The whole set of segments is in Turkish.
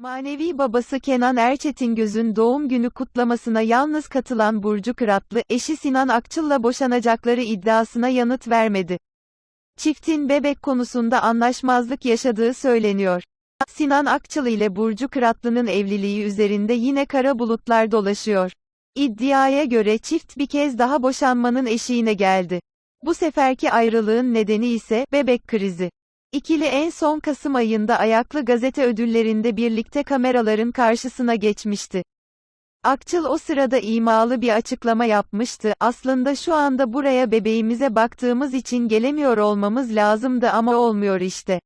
Manevi babası Kenan Erçetingöz'ün doğum günü kutlamasına yalnız katılan Burcu Kıratlı, eşi Sinan Akçıl'la boşanacakları iddiasına yanıt vermedi. Çiftin bebek konusunda anlaşmazlık yaşadığı söyleniyor. Sinan Akçıl ile Burcu Kıratlı'nın evliliği üzerinde yine kara bulutlar dolaşıyor. İddiaya göre çift bir kez daha boşanmanın eşiğine geldi. Bu seferki ayrılığın nedeni ise bebek krizi. İkili en son Kasım ayında Ayaklı Gazete ödüllerinde birlikte kameraların karşısına geçmişti. Akçıl o sırada imalı bir açıklama yapmıştı. Aslında şu anda buraya bebeğimize baktığımız için gelemiyor olmamız lazımdı ama olmuyor işte.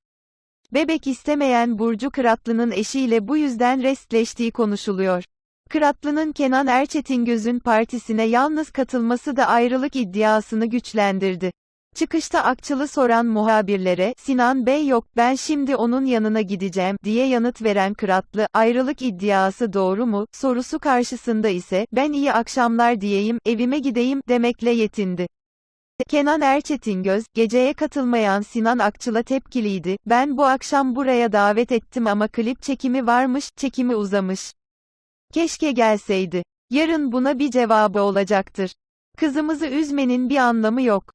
Bebek istemeyen Burcu Kıratlı'nın eşiyle bu yüzden restleştiği konuşuluyor. Kıratlı'nın Kenan Erçetingöz'ün partisine yalnız katılması da ayrılık iddiasını güçlendirdi. Çıkışta Akçıl'ı soran muhabirlere, Sinan Bey yok, ben şimdi onun yanına gideceğim, diye yanıt veren Kıratlı, ayrılık iddiası doğru mu, sorusu karşısında ise, ben iyi akşamlar diyeyim, evime gideyim, demekle yetindi. Kenan Erçetingöz, geceye katılmayan Sinan Akçıl'a tepkiliydi, ben bu akşam buraya davet ettim ama klip çekimi varmış, çekimi uzamış. Keşke gelseydi. Yarın buna bir cevabı olacaktır. Kızımızı üzmenin bir anlamı yok.